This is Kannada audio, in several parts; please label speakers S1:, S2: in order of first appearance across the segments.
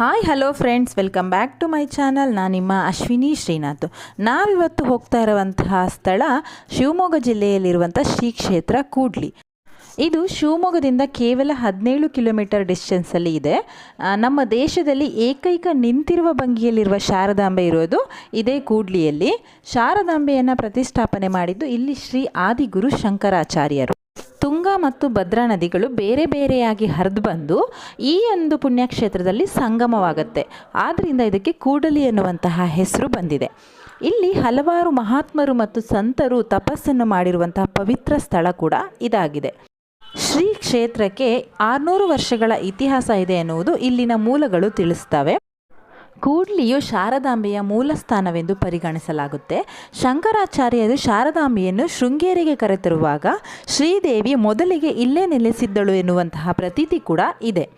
S1: Hi hello friends welcome back to my channel ನಾನು ನಿಮ್ಮ ಅಶ್ವಿನಿ ಶ್ರೀನಾಥ್. ನಾವಿವತ್ತು ಹೋಗ್ತಾ ಇರುವಂತಹ ಸ್ಥಳ ಶಿವಮೊಗ್ಗ ಜಿಲ್ಲೆಯಲ್ಲಿರುವಂಥ ಶ್ರೀ ಕ್ಷೇತ್ರ ಕೂಡ್ಲಿ. ಇದು ಶಿವಮೊಗ್ಗದಿಂದ ಕೇವಲ ಹದಿನೇಳು ಕಿಲೋಮೀಟರ್ ಡಿಸ್ಟೆನ್ಸಲ್ಲಿ ಇದೆ. ನಮ್ಮ ದೇಶದಲ್ಲಿ ಏಕೈಕ ನಿಂತಿರುವ ಭಂಗಿಯಲ್ಲಿರುವ ಶಾರದಾಂಬೆ ಇರೋದು ಇದೇ ಕೂಡ್ಲಿಯಲ್ಲಿ. ಶಾರದಾಂಬೆಯನ್ನು ಪ್ರತಿಷ್ಠಾಪನೆ ಮಾಡಿದ್ದು ಇಲ್ಲಿ ಶ್ರೀ ಆದಿಗುರು ಶಂಕರಾಚಾರ್ಯರು. ಮತ್ತು ಭದ್ರಾ ನದಿಗಳು ಬೇರೆ ಬೇರೆಯಾಗಿ ಹರಿದು ಬಂದು ಈ ಒಂದು ಪುಣ್ಯಕ್ಷೇತ್ರದಲ್ಲಿ ಸಂಗಮವಾಗುತ್ತೆ. ಆದ್ದರಿಂದ ಇದಕ್ಕೆ ಕೂಡಲಿ ಎನ್ನುವಂತಹ ಹೆಸರು ಬಂದಿದೆ. ಇಲ್ಲಿ ಹಲವಾರು ಮಹಾತ್ಮರು ಮತ್ತು ಸಂತರು ತಪಸ್ಸನ್ನು ಮಾಡಿರುವಂತಹ ಪವಿತ್ರ ಸ್ಥಳ ಕೂಡ ಇದಾಗಿದೆ. ಶ್ರೀ ಕ್ಷೇತ್ರಕ್ಕೆ ಆರುನೂರು ವರ್ಷಗಳ ಇತಿಹಾಸ ಇದೆ ಎನ್ನುವುದು ಇಲ್ಲಿನ ಮೂಲಗಳು ತಿಳಿಸ್ತವೆ. ಕೂಡ್ಲಿಯು ಶಾರದಾಂಬೆಯ ಮೂಲ ಸ್ಥಾನವೆಂದು ಪರಿಗಣಿಸಲಾಗುತ್ತೆ. ಶಂಕರಾಚಾರ್ಯರು ಶಾರದಾಂಬೆಯನ್ನು ಶೃಂಗೇರಿಗೆ ಕರೆತರುವಾಗ ಶ್ರೀದೇವಿ ಮೊದಲಿಗೆ ಇಲ್ಲೇ ನೆಲೆಸಿದ್ದಳು ಎನ್ನುವಂತಹ ಪ್ರತೀತಿ ಕೂಡ ಇದೆ.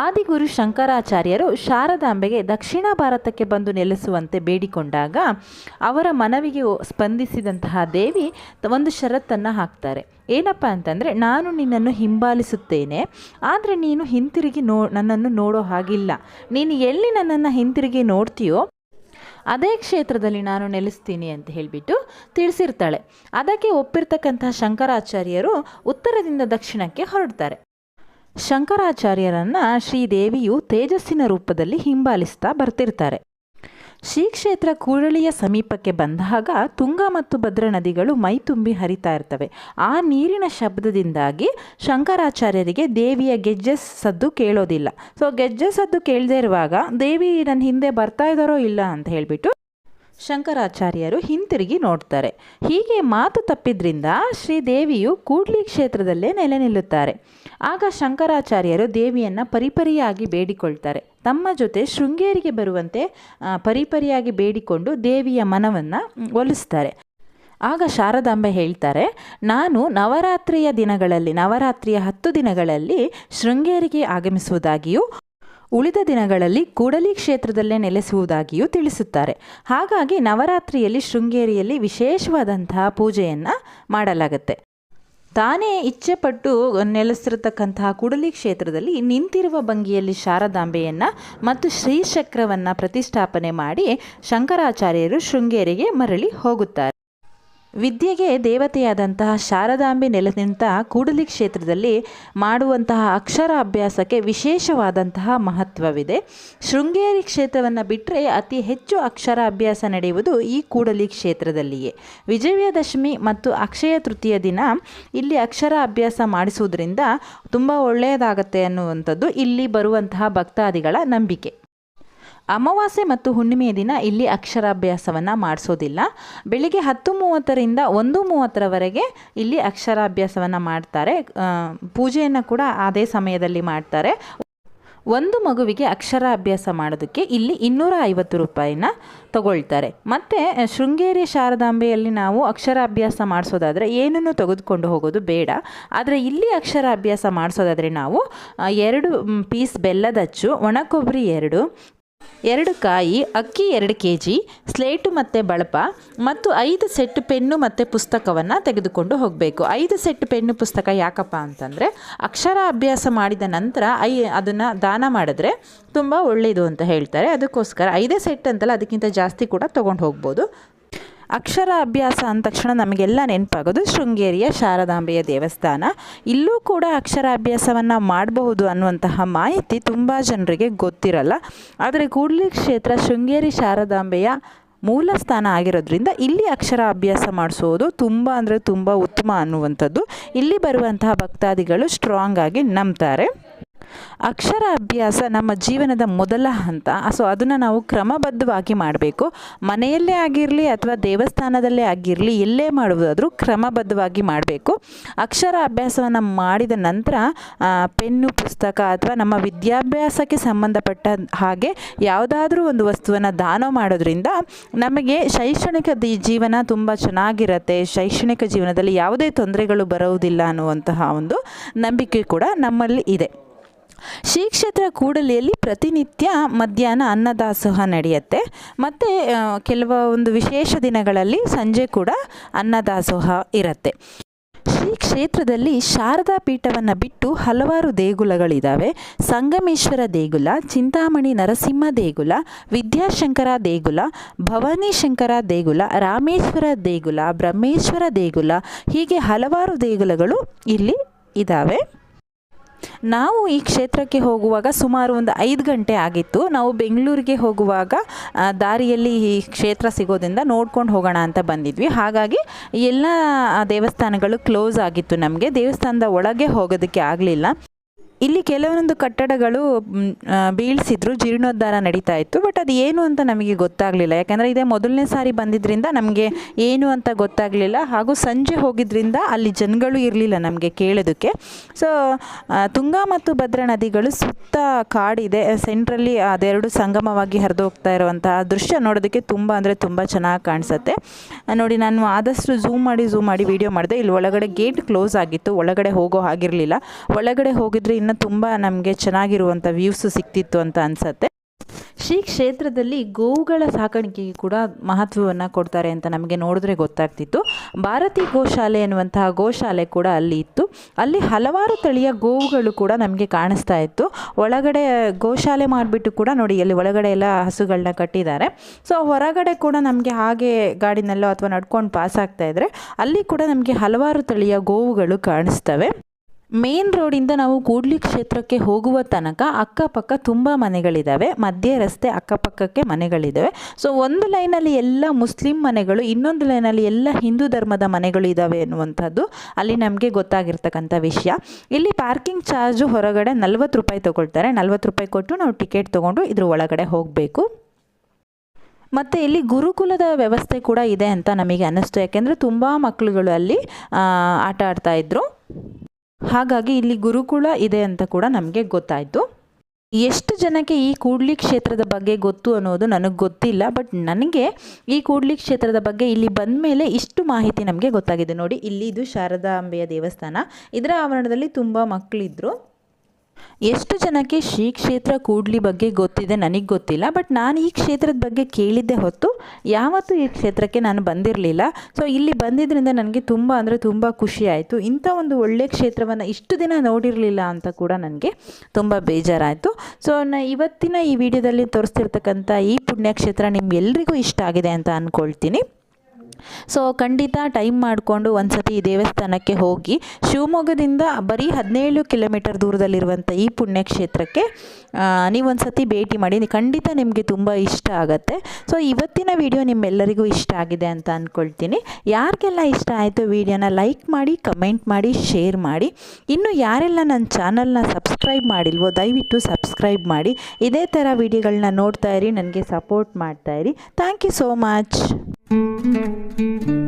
S1: ಆದಿಗುರು ಶಂಕರಾಚಾರ್ಯರು ಶಾರದಾಂಬೆಗೆ ದಕ್ಷಿಣ ಭಾರತಕ್ಕೆ ಬಂದು ನೆಲೆಸುವಂತೆ ಬೇಡಿಕೊಂಡಾಗ ಅವರ ಮನವಿಗೆ ಸ್ಪಂದಿಸಿದಂತಹ ದೇವಿ ಒಂದು ಷರತ್ತನ್ನು ಹಾಕ್ತಾರೆ. ಏನಪ್ಪ ಅಂತಂದರೆ, ನಾನು ನಿನ್ನನ್ನು ಹಿಂಬಾಲಿಸುತ್ತೇನೆ, ಆದರೆ ನೀನು ಹಿಂತಿರುಗಿ ನೋ ನನ್ನನ್ನು ನೋಡೋ ಹಾಗಿಲ್ಲ. ನೀನು ಎಲ್ಲಿ ನನ್ನನ್ನು ಹಿಂತಿರುಗಿ ನೋಡ್ತೀಯೋ, ಅದೇ ಕ್ಷೇತ್ರದಲ್ಲಿ ನಾನು ನೆಲೆಸ್ತೀನಿ ಅಂತ ಹೇಳಿಬಿಟ್ಟು ತಿಳಿಸಿರ್ತಾಳೆ. ಅದಕ್ಕೆ ಒಪ್ಪಿರ್ತಕ್ಕಂತಹ ಶಂಕರಾಚಾರ್ಯರು ಉತ್ತರದಿಂದ ದಕ್ಷಿಣಕ್ಕೆ ಹೊರಡ್ತಾರೆ. ಶಂಕರಾಚಾರ್ಯರನ್ನ ಶ್ರೀದೇವಿಯು ತೇಜಸ್ಸಿನ ರೂಪದಲ್ಲಿ ಹಿಂಬಾಲಿಸ್ತಾ ಬರ್ತಿರ್ತಾರೆ. ಶ್ರೀ ಕ್ಷೇತ್ರ ಕೂರಳಿಯ ಸಮೀಪಕ್ಕೆ ಬಂದಾಗ ತುಂಗಾ ಮತ್ತು ಭದ್ರ ನದಿಗಳು ಮೈತುಂಬಿ ಹರಿತಾ ಇರ್ತವೆ. ಆ ನೀರಿನ ಶಬ್ದದಿಂದಾಗಿ ಶಂಕರಾಚಾರ್ಯರಿಗೆ ದೇವಿಯ ಗೆಜ್ಜೆ ಸದ್ದು ಕೇಳೋದಿಲ್ಲ. ಸೊ ಗೆಜ್ಜೆ ಸದ್ದು ಕೇಳದೇ ಇರುವಾಗ, ದೇವಿ ನನ್ನ ಹಿಂದೆ ಬರ್ತಾ ಇದ್ದಾರೋ ಇಲ್ಲ? ಅಂತ ಹೇಳಿಬಿಟ್ಟು ಶಂಕರಾಚಾರ್ಯರು ಹಿಂತಿರುಗಿ ನೋಡ್ತಾರೆ. ಹೀಗೆ ಮಾತು ತಪ್ಪಿದ್ರಿಂದ ಶ್ರೀದೇವಿಯು ಕೂಡ್ಲಿ ಕ್ಷೇತ್ರದಲ್ಲೇ ನೆಲೆ ನಿಲ್ಲುತ್ತಾರೆ. ಆಗ ಶಂಕರಾಚಾರ್ಯರು ದೇವಿಯನ್ನು ಪರಿಪರಿಯಾಗಿ ಬೇಡಿಕೊಳ್ತಾರೆ. ತಮ್ಮ ಜೊತೆ ಶೃಂಗೇರಿಗೆ ಬರುವಂತೆ ಪರಿಪರಿಯಾಗಿ ಬೇಡಿಕೊಂಡು ದೇವಿಯ ಮನವನ್ನು ಒಲಿಸ್ತಾರೆ. ಆಗ ಶಾರದಾಂಬೆ ಹೇಳ್ತಾರೆ, ನಾನು ನವರಾತ್ರಿಯ ದಿನಗಳಲ್ಲಿ, ನವರಾತ್ರಿಯ ಹತ್ತು ದಿನಗಳಲ್ಲಿ ಶೃಂಗೇರಿಗೆ ಆಗಮಿಸುವುದಾಗಿಯೂ ಉಳಿದ ದಿನಗಳಲ್ಲಿ ಕೂಡಲಿ ಕ್ಷೇತ್ರದಲ್ಲೇ ನೆಲೆಸುವುದಾಗಿಯೂ ತಿಳಿಸುತ್ತಾರೆ. ಹಾಗಾಗಿ ನವರಾತ್ರಿಯಲ್ಲಿ ಶೃಂಗೇರಿಯಲ್ಲಿ ವಿಶೇಷವಾದಂತಹ ಪೂಜೆಯನ್ನು ಮಾಡಲಾಗುತ್ತೆ. ತಾನೇ ಇಚ್ಛೆಪಟ್ಟು ನೆಲೆಸಿರತಕ್ಕಂತಹ ಕೂಡಲಿ ಕ್ಷೇತ್ರದಲ್ಲಿ ನಿಂತಿರುವ ಭಂಗಿಯಲ್ಲಿ ಶಾರದಾಂಬೆಯನ್ನು ಮತ್ತು ಶ್ರೀಚಕ್ರವನ್ನು ಪ್ರತಿಷ್ಠಾಪನೆ ಮಾಡಿ ಶಂಕರಾಚಾರ್ಯರು ಶೃಂಗೇರಿಗೆ ಮರಳಿ ಹೋಗುತ್ತಾರೆ. ವಿದ್ಯೆಗೆ ದೇವತೆಯಾದಂತಹ ಶಾರದಾಂಬೆ ನೆಲೆ ನಿಂತ ಕೂಡಲಿ ಕ್ಷೇತ್ರದಲ್ಲಿ ಮಾಡುವಂತಹ ಅಕ್ಷರ ಅಭ್ಯಾಸಕ್ಕೆ ವಿಶೇಷವಾದಂತಹ ಮಹತ್ವವಿದೆ. ಶೃಂಗೇರಿ ಕ್ಷೇತ್ರವನ್ನು ಬಿಟ್ಟರೆ ಅತಿ ಹೆಚ್ಚು ಅಕ್ಷರ ಅಭ್ಯಾಸ ನಡೆಯುವುದು ಈ ಕೂಡಲಿ ಕ್ಷೇತ್ರದಲ್ಲಿಯೇ. ವಿಜಯದಶಮಿ ಮತ್ತು ಅಕ್ಷಯ ತೃತೀಯ ದಿನ ಇಲ್ಲಿ ಅಕ್ಷರ ಅಭ್ಯಾಸ ಮಾಡಿಸುವುದರಿಂದ ತುಂಬ ಒಳ್ಳೆಯದಾಗತ್ತೆ ಅನ್ನುವಂಥದ್ದು ಇಲ್ಲಿ ಬರುವಂತಹ ಭಕ್ತಾದಿಗಳ ನಂಬಿಕೆ. ಅಮಾವಾಸ್ಯೆ ಮತ್ತು ಹುಣ್ಣಿಮೆಯ ದಿನ ಇಲ್ಲಿ ಅಕ್ಷರಾಭ್ಯಾಸವನ್ನು ಮಾಡಿಸೋದಿಲ್ಲ. ಬೆಳಿಗ್ಗೆ ಹತ್ತು ಮೂವತ್ತರಿಂದ ಒಂದು ಮೂವತ್ತರವರೆಗೆ ಇಲ್ಲಿ ಅಕ್ಷರಾಭ್ಯಾಸವನ್ನು ಮಾಡ್ತಾರೆ. ಪೂಜೆಯನ್ನು ಕೂಡ ಅದೇ ಸಮಯದಲ್ಲಿ ಮಾಡ್ತಾರೆ. ಒಂದು ಮಗುವಿಗೆ ಅಕ್ಷರ ಅಭ್ಯಾಸ ಮಾಡೋದಕ್ಕೆ ಇಲ್ಲಿ ಇನ್ನೂರ ಐವತ್ತು ರೂಪಾಯಿನ ತಗೊಳ್ತಾರೆ. ಮತ್ತು, ಶೃಂಗೇರಿ ಶಾರದಾಂಬೆಯಲ್ಲಿ ನಾವು ಅಕ್ಷರಾಭ್ಯಾಸ ಮಾಡಿಸೋದಾದರೆ ಏನನ್ನು ತೆಗೆದುಕೊಂಡು ಹೋಗೋದು ಬೇಡ. ಆದರೆ ಇಲ್ಲಿ ಅಕ್ಷರಾಭ್ಯಾಸ ಮಾಡಿಸೋದಾದರೆ ನಾವು ಎರಡು ಪೀಸ್ ಬೆಲ್ಲದಚ್ಚು ಒಣ ಕೊಬ್ಬರಿ ಎರಡು ಎರಡು ಕಾಯಿ, ಅಕ್ಕಿ ಎರಡು ಕೆ ಜಿ ಸ್ಲೇಟು ಮತ್ತು ಬಳಪ ಮತ್ತು ಐದು ಸೆಟ್ ಪೆನ್ನು ಮತ್ತು ಪುಸ್ತಕವನ್ನು ತೆಗೆದುಕೊಂಡು ಹೋಗಬೇಕು. ಐದು ಸೆಟ್ ಪೆನ್ನು ಪುಸ್ತಕ ಯಾಕಪ್ಪ ಅಂತಂದರೆ ಅಕ್ಷರ ಅಭ್ಯಾಸ ಮಾಡಿದ ನಂತರ ಐ ಅದನ್ನು ದಾನ ಮಾಡಿದ್ರೆ ತುಂಬ ಒಳ್ಳೆಯದು ಅಂತ ಹೇಳ್ತಾರೆ. ಅದಕ್ಕೋಸ್ಕರ ಐದೇ ಸೆಟ್ ಅಂತಲ್ಲ ಅದಕ್ಕಿಂತ ಜಾಸ್ತಿ ಕೂಡ ತೊಗೊಂಡು ಹೋಗ್ಬೋದು. ಅಕ್ಷರ ಅಭ್ಯಾಸ ಅಂದ ತಕ್ಷಣ ನಮಗೆಲ್ಲ ನೆನಪಾಗೋದು ಶೃಂಗೇರಿಯ ಶಾರದಾಂಬೆಯ ದೇವಸ್ಥಾನ. ಇಲ್ಲೂ ಕೂಡ ಅಕ್ಷರಾಭ್ಯಾಸವನ್ನು ಮಾಡಬಹುದು ಅನ್ನುವಂತಹ ಮಾಹಿತಿ ತುಂಬ ಜನರಿಗೆ ಗೊತ್ತಿರಲ್ಲ. ಆದರೆ ಕೂಡ್ಲಿ ಕ್ಷೇತ್ರ ಶೃಂಗೇರಿ ಶಾರದಾಂಬೆಯ ಮೂಲ ಸ್ಥಾನ ಆಗಿರೋದ್ರಿಂದ ಇಲ್ಲಿ ಅಕ್ಷರ ಅಭ್ಯಾಸ ಮಾಡಿಸೋದು ತುಂಬ ಅಂದರೆ ತುಂಬ ಉತ್ತಮ ಅನ್ನುವಂಥದ್ದು. ಇಲ್ಲಿ ಬರುವಂತಹ ಭಕ್ತಾದಿಗಳು ಸ್ಟ್ರಾಂಗ್ ಆಗಿ ನಂಬ್ತಾರೆ. ಅಕ್ಷರ ಅಭ್ಯಾಸ ನಮ್ಮ ಜೀವನದ ಮೊದಲ ಹಂತ. ಸೊ ಅದನ್ನು ನಾವು ಕ್ರಮಬದ್ಧವಾಗಿ ಮಾಡಬೇಕು. ಮನೆಯಲ್ಲೇ ಆಗಿರಲಿ ಅಥವಾ ದೇವಸ್ಥಾನದಲ್ಲೇ ಆಗಿರಲಿ, ಎಲ್ಲೇ ಮಾಡುವುದಾದರೂ ಕ್ರಮಬದ್ಧವಾಗಿ ಮಾಡಬೇಕು. ಅಕ್ಷರ ಅಭ್ಯಾಸವನ್ನು ಮಾಡಿದ ನಂತರ ಪೆನ್ನು, ಪುಸ್ತಕ ಅಥವಾ ನಮ್ಮ ವಿದ್ಯಾಭ್ಯಾಸಕ್ಕೆ ಸಂಬಂಧಪಟ್ಟ ಹಾಗೆ ಯಾವುದಾದ್ರೂ ಒಂದು ವಸ್ತುವನ್ನು ದಾನ ಮಾಡೋದ್ರಿಂದ ನಮಗೆ ಶೈಕ್ಷಣಿಕ ದಿ, ಜೀವನ ತುಂಬ ಚೆನ್ನಾಗಿರುತ್ತೆ. ಶೈಕ್ಷಣಿಕ ಜೀವನದಲ್ಲಿ ಯಾವುದೇ ತೊಂದರೆಗಳು ಬರುವುದಿಲ್ಲ ಅನ್ನುವಂತಹ ಒಂದು ನಂಬಿಕೆ ಕೂಡ ನಮ್ಮಲ್ಲಿ ಇದೆ. ಶ್ರೀ ಕ್ಷೇತ್ರ ಕೂಡಲಿಯಲ್ಲಿ ಪ್ರತಿನಿತ್ಯ ಮಧ್ಯಾಹ್ನ ಅನ್ನದಾಸೋಹ ನಡೆಯುತ್ತೆ. ಮತ್ತು ಕೆಲವೊಂದು ವಿಶೇಷ ದಿನಗಳಲ್ಲಿ ಸಂಜೆ ಕೂಡ ಅನ್ನದಾಸೋಹ ಇರುತ್ತೆ. ಶ್ರೀ ಕ್ಷೇತ್ರದಲ್ಲಿ ಶಾರದಾ ಪೀಠವನ್ನು ಬಿಟ್ಟು ಹಲವಾರು ದೇಗುಲಗಳಿದ್ದಾವೆ ಸಂಗಮೇಶ್ವರ ದೇಗುಲ, ಚಿಂತಾಮಣಿ ನರಸಿಂಹ ದೇಗುಲ, ವಿದ್ಯಾಶಂಕರ ದೇಗುಲ, ಭವಾನಿ ಶಂಕರ ದೇಗುಲ, ರಾಮೇಶ್ವರ ದೇಗುಲ, ಬ್ರಹ್ಮೇಶ್ವರ ದೇಗುಲ ಹೀಗೆ ಹಲವಾರು ದೇಗುಲಗಳು ಇಲ್ಲಿ ಇದ್ದಾವೆ ನಾವು ಈ ಕ್ಷೇತ್ರಕ್ಕೆ ಹೋಗುವಾಗ ಸುಮಾರು ಒಂದು ಐದು ಗಂಟೆ ಆಗಿತ್ತು. ನಾವು ಬೆಂಗಳೂರಿಗೆ ಹೋಗುವಾಗ ದಾರಿಯಲ್ಲಿ ಈ ಕ್ಷೇತ್ರ ಸಿಗೋದ್ರಿಂದ ನೋಡ್ಕೊಂಡು ಹೋಗೋಣ ಅಂತ ಬಂದಿದ್ವಿ. ಹಾಗಾಗಿ ಎಲ್ಲ ದೇವಸ್ಥಾನಗಳು ಕ್ಲೋಸ್ ಆಗಿತ್ತು ನಮಗೆ. ದೇವಸ್ಥಾನದ ಒಳಗೆ ಹೋಗೋದಕ್ಕೆ ಆಗಲಿಲ್ಲ. ಇಲ್ಲಿ ಕೆಲವೊಂದು ಕಟ್ಟಡಗಳು ಬೀಳ್ಸಿದ್ರು, ಜೀರ್ಣೋದ್ಧಾರ ನಡೀತಾ ಇತ್ತು ಬಟ್ ಅದು ಏನು ಅಂತ ನಮಗೆ ಗೊತ್ತಾಗಲಿಲ್ಲ. ಯಾಕಂದರೆ ಇದೇ ಮೊದಲನೇ ಸಾರಿ ಬಂದಿದ್ದರಿಂದ ನಮಗೆ ಏನು ಅಂತ ಗೊತ್ತಾಗಲಿಲ್ಲ. ಹಾಗೂ ಸಂಜೆ ಹೋಗಿದ್ದರಿಂದ ಅಲ್ಲಿ ಜನಗಳು ಇರಲಿಲ್ಲ ನಮಗೆ ಕೇಳೋದಕ್ಕೆ. ಸೊ ತುಂಗಾ ಮತ್ತು ಭದ್ರಾ ನದಿಗಳು ಸುತ್ತ ಕಾಡಿದೆ. ಸೆಂಟ್ರಲ್ಲಿ ಅದೆರಡು ಸಂಗಮವಾಗಿ ಹರಿದು ಹೋಗ್ತಾ ಇರುವಂತಹ ದೃಶ್ಯ ನೋಡೋದಕ್ಕೆ ತುಂಬ ಅಂದರೆ ತುಂಬ ಚೆನ್ನಾಗಿ ಕಾಣಿಸುತ್ತೆ. ನೋಡಿ, ನಾನು ಆದಷ್ಟು ಝೂಮ್ ಮಾಡಿ ಝೂಮ್ ಮಾಡಿ ವಿಡಿಯೋ ಮಾಡಿದೆ. ಇಲ್ಲಿ ಒಳಗಡೆ ಗೇಟ್ ಕ್ಲೋಸ್ ಆಗಿತ್ತು. ಒಳಗಡೆ ಹೋಗೋ ಹಾಗಿರಲಿಲ್ಲ. ಒಳಗಡೆ ಹೋಗಿದ್ರೆ ಇನ್ನೂ ತುಂಬ ನಮಗೆ ಚೆನ್ನಾಗಿರುವಂಥ ವ್ಯೂವ್ಸು ಸಿಕ್ತಿತ್ತು ಅಂತ ಅನಿಸುತ್ತೆ. ಶ್ರೀ ಕ್ಷೇತ್ರದಲ್ಲಿ ಗೋವುಗಳ ಸಾಕಾಣಿಕೆಗೆ ಕೂಡ ಮಹತ್ವವನ್ನು ಕೊಡ್ತಾರೆ ಅಂತ ನಮಗೆ ನೋಡಿದ್ರೆ ಗೊತ್ತಾಗ್ತಿತ್ತು. ಭಾರತಿ ಗೋಶಾಲೆ ಎನ್ನುವಂತಹ ಗೋಶಾಲೆ ಕೂಡ ಅಲ್ಲಿ ಇತ್ತು. ಅಲ್ಲಿ ಹಲವಾರು ತಳಿಯ ಗೋವುಗಳು ಕೂಡ ನಮಗೆ ಕಾಣಿಸ್ತಾ ಇತ್ತು. ಒಳಗಡೆ ಗೋಶಾಲೆ ಮಾಡಿಬಿಟ್ಟು ಕೂಡ ನೋಡಿ, ಅಲ್ಲಿ ಒಳಗಡೆ ಎಲ್ಲ ಹಸುಗಳನ್ನ ಕಟ್ಟಿದ್ದಾರೆ. ಸೊ ಹೊರಗಡೆ ಕೂಡ ನಮಗೆ ಹಾಗೆ ಗಾಡಿನಲ್ಲೋ ಅಥವಾ ನಡ್ಕೊಂಡು ಪಾಸ್ ಆಗ್ತಾ ಇದ್ದರೆ ಅಲ್ಲಿ ಕೂಡ ನಮಗೆ ಹಲವಾರು ತಳಿಯ ಗೋವುಗಳು ಕಾಣಿಸ್ತವೆ. ಮೇನ್ ರೋಡಿಂದ ನಾವು ಕೂಡ್ಲಿ ಕ್ಷೇತ್ರಕ್ಕೆ ಹೋಗುವ ತನಕ ಅಕ್ಕಪಕ್ಕ ತುಂಬ ಮನೆಗಳಿದ್ದಾವೆ ಮಧ್ಯ ರಸ್ತೆ, ಅಕ್ಕಪಕ್ಕಕ್ಕೆ ಮನೆಗಳಿದ್ದಾವೆ ಸೊ ಒಂದು ಲೈನಲ್ಲಿ ಎಲ್ಲ ಮುಸ್ಲಿಂ ಮನೆಗಳು, ಇನ್ನೊಂದು ಲೈನಲ್ಲಿ ಎಲ್ಲ ಹಿಂದೂ ಧರ್ಮದ ಮನೆಗಳು ಇದ್ದಾವೆ ಎನ್ನುವಂಥದ್ದು ಅಲ್ಲಿ ನಮಗೆ ಗೊತ್ತಾಗಿರ್ತಕ್ಕಂಥ ವಿಷಯ. ಇಲ್ಲಿ ಪಾರ್ಕಿಂಗ್ ಚಾರ್ಜು ಹೊರಗಡೆ ನಲ್ವತ್ತು ರೂಪಾಯಿ ತೊಗೊಳ್ತಾರೆ. ನಲ್ವತ್ತು ರೂಪಾಯಿ ಕೊಟ್ಟು ನಾವು ಟಿಕೆಟ್ ತೊಗೊಂಡು ಇದ್ರ ಒಳಗಡೆ ಹೋಗಬೇಕು. ಮತ್ತು ಇಲ್ಲಿ ಗುರುಕುಲದ ವ್ಯವಸ್ಥೆ ಕೂಡ ಇದೆ ಅಂತ ನಮಗೆ ಅನ್ನಿಸ್ತು. ಯಾಕೆಂದರೆ ತುಂಬ ಮಕ್ಕಳುಗಳು ಅಲ್ಲಿ ಆಟ ಆಡ್ತಾ ಇದ್ರು. ಹಾಗಾಗಿ ಇಲ್ಲಿ ಗುರುಕುಲ ಇದೆ ಅಂತ ಕೂಡ ನಮಗೆ ಗೊತ್ತಾಯಿತು. ಎಷ್ಟು ಜನಕ್ಕೆ ಈ ಕೂಡ್ಲಿ ಕ್ಷೇತ್ರದ ಬಗ್ಗೆ ಗೊತ್ತು ಅನ್ನೋದು ನನಗೆ ಗೊತ್ತಿಲ್ಲ, ಬಟ್ ನನಗೆ ಈ ಕೂಡ್ಲಿ ಕ್ಷೇತ್ರದ ಬಗ್ಗೆ ಇಲ್ಲಿ ಬಂದ ಮೇಲೆ ಇಷ್ಟು ಮಾಹಿತಿ ನಮಗೆ ಗೊತ್ತಾಗಿದೆ. ನೋಡಿ, ಇಲ್ಲಿ ಇದು ಶಾರದಾಂಬೆಯ ದೇವಸ್ಥಾನ. ಇದರ ಆವರಣದಲ್ಲಿ ತುಂಬ ಮಕ್ಕಳಿದ್ರು ಎಷ್ಟು ಜನಕ್ಕೆ ಶ್ರೀ ಕ್ಷೇತ್ರ ಕೂಡ್ಲಿ ಬಗ್ಗೆ ಗೊತ್ತಿದೆ ನನಗೆ ಗೊತ್ತಿಲ್ಲ ಬಟ್ ನಾನು ಈ ಕ್ಷೇತ್ರದ ಬಗ್ಗೆ ಕೇಳಿದ್ದೆ ಹೊತ್ತು ಯಾವತ್ತೂ ಈ ಕ್ಷೇತ್ರಕ್ಕೆ ನಾನು ಬಂದಿರಲಿಲ್ಲ. ಸೊ ಇಲ್ಲಿ ಬಂದಿದ್ದರಿಂದ ನನಗೆ ತುಂಬ ಅಂದರೆ ತುಂಬ ಖುಷಿ ಆಯಿತು. ಇಂಥ ಒಂದು ಒಳ್ಳೆಯ ಕ್ಷೇತ್ರವನ್ನು ಇಷ್ಟು ದಿನ ನೋಡಿರಲಿಲ್ಲ ಅಂತ ಕೂಡ ನನಗೆ ತುಂಬ ಬೇಜಾರಾಯಿತು. ಸೊ ನ ಇವತ್ತಿನ ಈ ವಿಡಿಯೋದಲ್ಲಿ ತೋರಿಸ್ತಿರ್ತಕ್ಕಂಥ ಈ ಪುಣ್ಯಕ್ಷೇತ್ರ ನಿಮ್ಗೆಲ್ರಿಗೂ ಇಷ್ಟ ಆಗಿದೆ ಅಂತ ಅಂದ್ಕೊಳ್ತೀನಿ ಸೊ ಖಂಡಿತ ಟೈಮ್ ಮಾಡಿಕೊಂಡು ಒಂದ್ಸತಿ ಈ ದೇವಸ್ಥಾನಕ್ಕೆ ಹೋಗಿ ಶಿವಮೊಗ್ಗದಿಂದ ಬರೀ ಹದಿನೇಳು ಕಿಲೋಮೀಟರ್ ದೂರದಲ್ಲಿರುವಂಥ ಈ ಪುಣ್ಯಕ್ಷೇತ್ರಕ್ಕೆ ನೀವೊಂದು ಸತಿ ಭೇಟಿ ಮಾಡಿ. ಖಂಡಿತ ನಿಮಗೆ ತುಂಬ ಇಷ್ಟ ಆಗುತ್ತೆ. ಸೊ ಇವತ್ತಿನ ವಿಡಿಯೋ ನಿಮ್ಮೆಲ್ಲರಿಗೂ ಇಷ್ಟ ಆಗಿದೆ ಅಂತ ಅಂದ್ಕೊಳ್ತೀನಿ ಯಾರಿಗೆಲ್ಲ ಇಷ್ಟ ಆಯಿತು ವಿಡಿಯೋನ ಲೈಕ್ ಮಾಡಿ ಕಮೆಂಟ್ ಮಾಡಿ ಶೇರ್ ಮಾಡಿ. ಇನ್ನು ಯಾರೆಲ್ಲ ನನ್ನ ಚಾನಲ್ನ ಸಬ್ಸ್ಕ್ರೈಬ್ ಮಾಡಿಲ್ವೋ, ದಯವಿಟ್ಟು ಸಬ್ಸ್ಕ್ರೈಬ್ ಮಾಡಿ. ಇದೇ ಥರ ವಿಡಿಯೋಗಳನ್ನ ನೋಡ್ತಾ ಇರಿ, ನನಗೆ ಸಪೋರ್ಟ್ ಮಾಡ್ತಾ ಇರಿ. Thank you so much thank you